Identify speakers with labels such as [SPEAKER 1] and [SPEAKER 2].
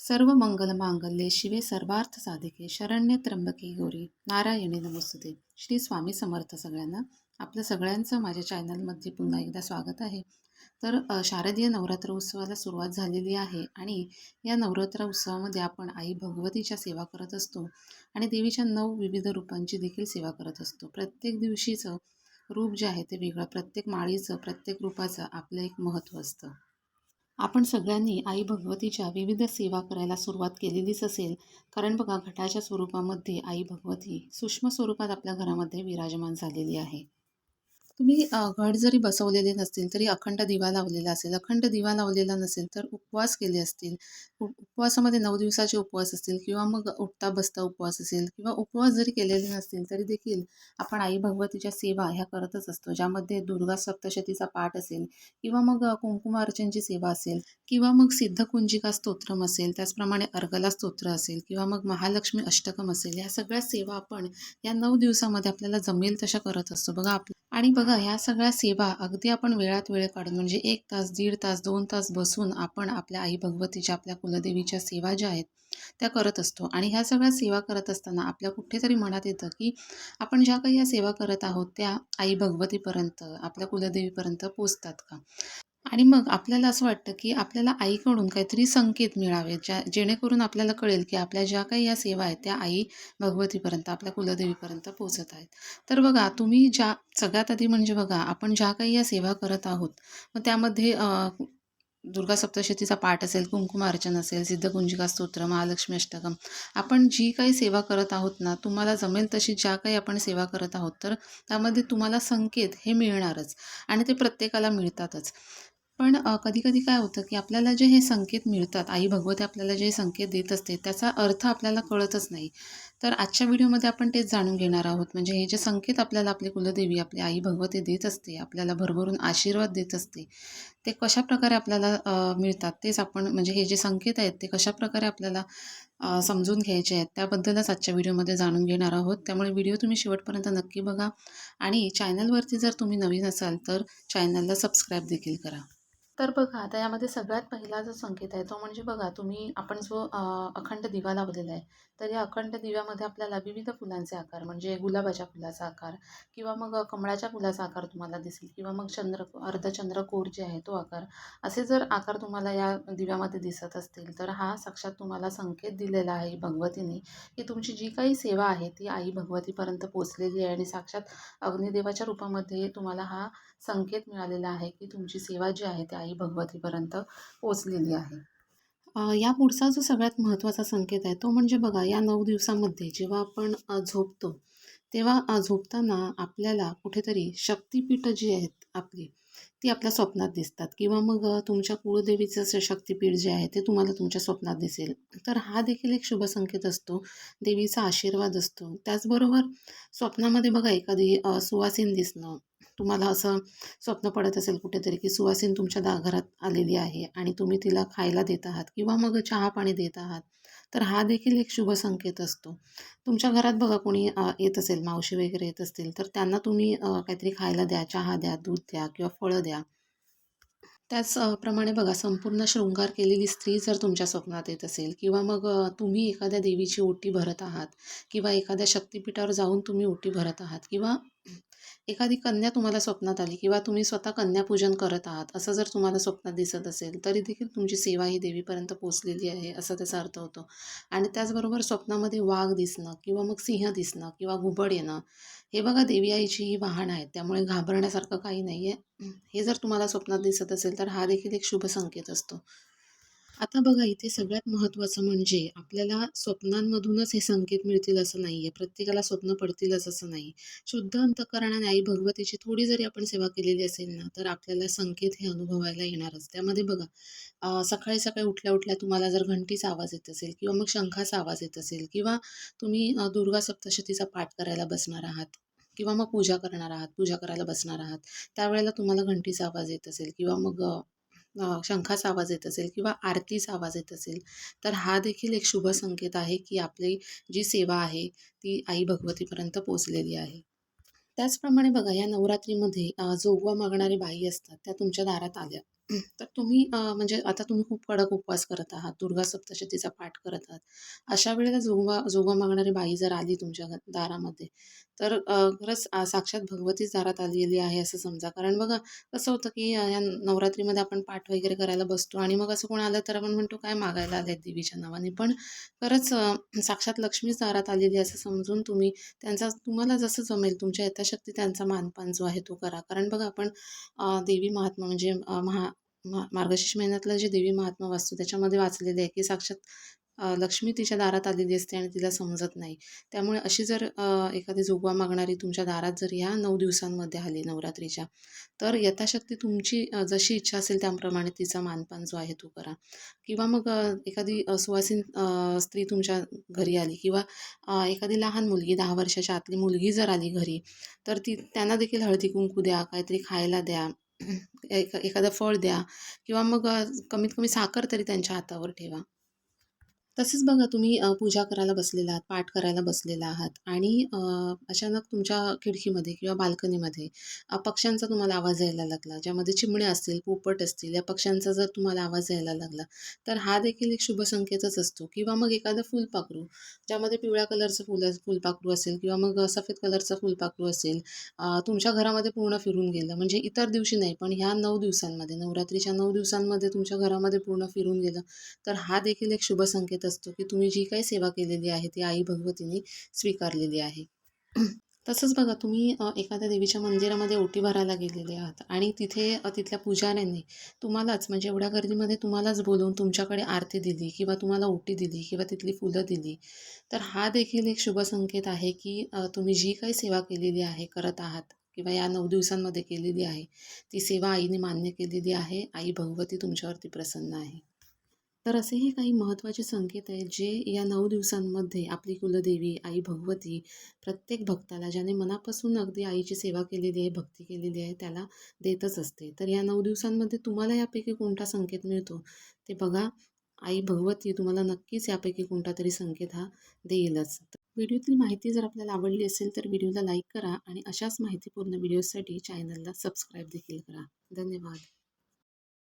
[SPEAKER 1] सर्व मंगल मांगल्ये शिवे सर्वार्थ साधिके शरण्य त्र्यंबके गौरी नारायणी नमोस्तुते. श्री स्वामी समर्थ सगळ्यांना आपलं सगळ्यांचं माझ्या चॅनलमध्ये पुन्हा एकदा स्वागत आहे. तर शारदीय नवरात्र उत्सवाला सुरुवात झालेली आहे आणि या नवरात्र उत्सवामध्ये आपण आई भगवतीच्या सेवा करत असतो आणि देवीच्या नऊ विविध रूपांची देखील सेवा करत असतो. प्रत्येक दिवशीचं रूप जे आहे ते वेगळं प्रत्येक माळीचं प्रत्येक रूपाचं आपलं एक महत्त्व असतं. आपण सगळ्यांनी आई भगवतीच्या विविध सेवा करायला सुरुवात केलेलीच असेल. कारण बघा घटाच्या स्वरूपामध्ये आई भगवती सूक्ष्म स्वरूपात आपल्या घरामध्ये विराजमान झालेली आहे. तुम्ही घट जरी बसवलेले नसतील तरी अखंड दिवा लावलेला असेल. अखंड दिवा लावलेला नसेल तर उपवास केले असतील. उपवासामध्ये नऊ दिवसाचे उपवास असतील किंवा मग उठता बसता उपवास असेल किंवा उपवास जरी केलेले नसतील तरी देखील आपण आई भगवतीच्या सेवा ह्या करतच असतो. ज्यामध्ये दुर्गा सप्तशतीचा पाठ असेल किंवा मग कुंकुमार्चनची सेवा असेल किंवा मग सिद्धकुंजिका स्तोत्रम असेल त्याचप्रमाणे अर्गला स्तोत्र असेल किंवा मग महालक्ष्मी अष्टकम असेल ह्या सगळ्या सेवा आपण या नऊ दिवसामध्ये आपल्याला जमेल तशा करत असतो. बघा आप आणि बघा ह्या सगळ्या सेवा अगदी आपण वेळात वेळ काढून म्हणजे एक तास दीड तास दोन तास बसून आपण आपल्या आई भगवतीच्या आपल्या कुलदेवीच्या सेवा ज्या आहेत त्या करत असतो. आणि ह्या सगळ्या सेवा करत असताना आपल्या कुठेतरी मनात येतं की आपण ज्या काही या सेवा करत आहोत त्या आई भगवतीपर्यंत आपल्या कुलदेवीपर्यंत पोचतात का? आणि मग आपल्याला असं वाटतं की आपल्याला आईकडून काहीतरी संकेत मिळावे ज्या जेणेकरून आपल्याला कळेल की आपल्या ज्या काही या सेवा आहेत त्या आई भगवतीपर्यंत आपल्या कुलदेवीपर्यंत पोचत आहेत. तर बघा तुम्ही ज्या सगळ्यात आधी म्हणजे बघा आपण ज्या काही या सेवा करत आहोत मग त्यामध्ये दुर्गा सप्तशतीचा पाठ असेल कुंकुमार्चन असेल सिद्धकुंजिका स्तोत्र महालक्ष्मी अष्टकम आपण जी काही सेवा करत आहोत ना तुम्हाला जमेल तशी ज्या काही आपण सेवा करत आहोत तर त्यामध्ये तुम्हाला संकेत हे मिळणारच आणि ते प्रत्येकाला मिळतातच. पण कधी कधी काय होतं की आपल्याला जे हे संकेत मिळतात आई भगवती आपल्याला जे संकेत देत असते त्याचा अर्थ आपल्याला कळतच नाही. तर आजच्या व्हिडिओमध्ये आपण तेच जाणून घेणार आहोत. म्हणजे हे जे संकेत आपल्याला आपली कुलदेवी आपली आई भगवती देत असते आपल्याला भरभरून आशीर्वाद देत असते ते कशाप्रकारे आपल्याला मिळतात तेच आपण म्हणजे हे जे संकेत आहेत ते कशाप्रकारे आपल्याला समजून घ्यायचे आहेत त्याबद्दलच आजच्या व्हिडिओमध्ये जाणून घेणार आहोत. त्यामुळे व्हिडिओ तुम्ही शेवटपर्यंत नक्की बघा आणि चॅनलवरती जर तुम्ही नवीन असाल तर चॅनलला सबस्क्राईब देखील करा. तर बघा आता यामध्ये सगळ्यात पहिला जो संकेत आहे तो म्हणजे बघा तुम्ही आपण जो अखंड दिवा लावलेला आहे तर या अखंड दिव्यामध्ये आपल्याला विविध फुलांचे आकार म्हणजे गुलाबाच्या फुलाचा आकार किंवा मग कमळाच्या फुलाचा आकार तुम्हाला दिसेल किंवा मग चंद्र अर्धचंद्रकोर जे आहे तो आकार असे जर आकार तुम्हाला या दिव्यामध्ये दिसत असतील तर हा साक्षात तुम्हाला संकेत दिलेला आहे भगवतीने की तुमची जी काही सेवा आहे ती आई भगवतीपर्यंत पोचलेली आहे आणि साक्षात अग्निदेवाच्या रूपामध्ये तुम्हाला हा संकेत मिळालेला आहे की तुमची सेवा जी आहे ती आई भगवतीपर्यंत पोचलेली आहे. या पुढचा जो सगळ्यात महत्त्वाचा संकेत आहे तो म्हणजे बघा या नऊ दिवसामध्ये जेव्हा आपण झोपतो तेव्हा झोपताना आपल्याला कुठेतरी शक्तिपीठं जी आहेत आपली ती आपल्या स्वप्नात दिसतात. किंवा मग तुमच्या कुळदेवीचं असं शक्तिपीठ जे आहे ते तुम्हाला तुमच्या स्वप्नात दिसेल. तर हा देखील एक शुभ संकेत असतो. देवीचा आशीर्वाद असतो. त्याचबरोबर स्वप्नामध्ये बघा एखादी सुवासीन दिसणं तुम्हाला असं स्वप्न पडत असेल कुठेतरी की सुवासीन तुमच्या दा घरात आलेली आहे आणि तुम्ही तिला खायला देत आहात किंवा मग चहा पाणी देत आहात तर हा देखील एक शुभ संकेत असतो. तुमच्या घरात बघा कोणी येत असेल मावशी वगैरे येत असतील तर त्यांना तुम्ही काहीतरी खायला द्या चहा द्या दूध द्या किंवा फळं द्या. त्याच प्रमाणे बघा संपूर्ण शृंगार केलेली स्त्री जर तुमच्या स्वप्नात येत असेल किंवा मग तुम्ही एखाद्या देवीची ओटी भरत आहात किंवा एखाद्या शक्तिपीठावर जाऊन तुम्ही ओटी भरत आहात किंवा एखादी कन्या तुम्हाला स्वप्नात आली किंवा तुम्ही स्वतः कन्यापूजन करत आहात असं जर तुम्हाला स्वप्नात दिसत असेल तरी देखील तुमची सेवा ही देवीपर्यंत पोचलेली आहे असा त्याचा अर्थ होतो. आणि त्याचबरोबर स्वप्नामध्ये वाघ दिसणं किंवा मग सिंह दिसणं किंवा घुबड येणं हे बघा देवी आईची ही वाहन आहेत त्यामुळे घाबरण्यासारखं काही नाही आहे हे जर तुम्हाला स्वप्नात दिसत असेल तर हा देखील एक शुभ संकेत असतो. आता बघा इथे सगळ्यात महत्त्वाचं म्हणजे आपल्याला स्वप्नांमधूनच हे संकेत मिळतील असं नाही आहे प्रत्येकाला स्वप्न पडतीलच असं नाही. शुद्ध अंतकरणाने आई भगवतीची थोडी जरी आपण सेवा केलेली असेल ना तर आपल्याला संकेत हे अनुभवायला येणारच. त्यामध्ये बघा सकाळी सकाळी उठल्या उठल्या तुम्हाला जर घंटीचा आवाज येत असेल किंवा मग शंखाचा आवाज येत असेल किंवा तुम्ही दुर्गा सप्तशतीचा पाठ करायला बसणार आहात किंवा मग पूजा करणार आहात पूजा करायला बसणार आहात त्यावेळेला तुम्हाला घंटीचा आवाज येत असेल किंवा मग शंखाचा आवाज येत असेल किंवा आरतीचा आवाज येत असेल तर हा देखील एक शुभ संकेत आहे की आपली जी सेवा आहे ती आई भगवतीपर्यंत पोचलेली आहे त्याचप्रमाणे बघा या नवरात्रीमध्ये जोगवा मागणारी बाई असतात त्या तुमच्या दारात आल्या तर तुम्ही म्हणजे आता तुम्ही खूप कडक उपवास करत आहात, दुर्गा सप्तशतीचा पाठ करत आहात. अशा वेळेला जोगवा जोगवा मागणारी बाई जर आली तुमच्या दारामध्ये, तर खरंच साक्षात भगवतीच दारात आलेली आहे असं समजा. कारण बघा कसं होतं, की या नवरात्रीमध्ये आपण पाठ वगैरे करायला बसतो आणि मग असं कोण आलं तर आपण म्हणतो, "काय मागायला आलेत देवीच्या नावाने?" पण खरंच साक्षात लक्ष्मीच दारात आलेली असं समजून तुम्ही त्यांचा तुम्हाला जसं जमेल तुमच्या यथाशक्ती त्यांचा मानपान जो आहे तो करा. कारण बघा आपण देवी महात्मा म्हणजे महा मा मार्गशीर्ष महिन्यातलं जे देवी महात्मा वाचतो त्याच्यामध्ये वाचलेले आहे की साक्षात लक्ष्मी तिच्या दारात आलेली असते आणि तिला समजत नाही. त्यामुळे अशी जर एखादी जोगवा मागणारी तुमच्या दारात जर ह्या नऊ दिवसांमध्ये आली नवरात्रीच्या, तर यथाशक्ती तुमची जशी इच्छा असेल त्याप्रमाणे तिचा मानपान जो आहे तो करा. किंवा मग एखादी सुवासीन स्त्री तुमच्या घरी आली किंवा एखादी लहान मुलगी दहा वर्षाच्या आतली मुलगी जर आली घरी, तर ती त्यांना देखील हळदी-कुंकू द्या, काहीतरी खायला द्या. एखादं फळ द्या किंवा मग कमीत कमी साखर तरी त्यांच्या हातावर ठेवा. तसेच बघा तुम्ही पूजा करायला बसलेला आहात, पाठ करायला बसलेला आहात आणि अचानक तुमच्या खिडकीमध्ये किंवा बाल्कनीमध्ये पक्ष्यांचा तुम्हाला आवाज यायला लागला, ज्यामध्ये चिमण्या असतील, पोपट असतील, या पक्ष्यांचा जर तुम्हाला आवाज यायला लागला, तर हा देखील एक शुभ संकेतच असतो किंवा मग एखादं फुलपाखरू, ज्यामध्ये पिवळ्या कलरचं फुल फुलपाखरू असेल किंवा मग सफेद कलरचं फुलपाखरू असेल, तुमच्या घरामध्ये पूर्ण फिरून गेलं. म्हणजे इतर दिवशी नाही, पण ह्या नऊ दिवसांमध्ये, नवरात्रीच्या नऊ दिवसांमध्ये तुमच्या घरामध्ये पूर्ण फिरून गेलं, तर हा देखील एक शुभ संकेत असतो, की तुम्ही जी काही सेवा केलेली आहे ती आई भगवतीने स्वीकारलेली आहे. तसंच बघा तुम्ही एखाद्या देवीच्या मंदिरामध्ये ओटी भरायला गेलेले आहात आणि तिथे तिथल्या पुजाऱ्यांनी तुम्हालाच म्हणजे एवढ्या गर्दीमध्ये तुम्हालाच बोलवून तुमच्याकडे आरती दिली किंवा तुम्हाला ओटी दिली किंवा तिथली फुलं दिली, तर हा देखील एक शुभ संकेत आहे, की तुम्ही जी काही सेवा केलेली आहे, करत आहात किंवा या नऊ दिवसांमध्ये केलेली आहे, ती सेवा आईने मान्य केलेली आहे. आई भगवती तुमच्यावरती प्रसन्न आहे. तर असेही काही महत्त्वाचे संकेत आहेत जे या नऊ दिवसांमध्ये आपली कुलदेवी आई भगवती प्रत्येक भक्ताला ज्याने मनापासून अगदी आईची सेवा केलेली आहे भक्ती केलेली आहे त्याला देतच असते. तर या नऊ दिवसांमध्ये तुम्हाला यापैकी कोणता संकेत मिळतो? ते बघा. आई भगवती तुम्हाला नक्कीच यापैकी कोणता तरी संकेत हा देईलच. व्हिडिओतील माहिती जर आपल्याला आवडली असेल तर व्हिडिओला लाईक करा आणि अशाच माहितीपूर्ण व्हिडिओसाठी चॅनलला सबस्क्राईब देखील करा. धन्यवाद.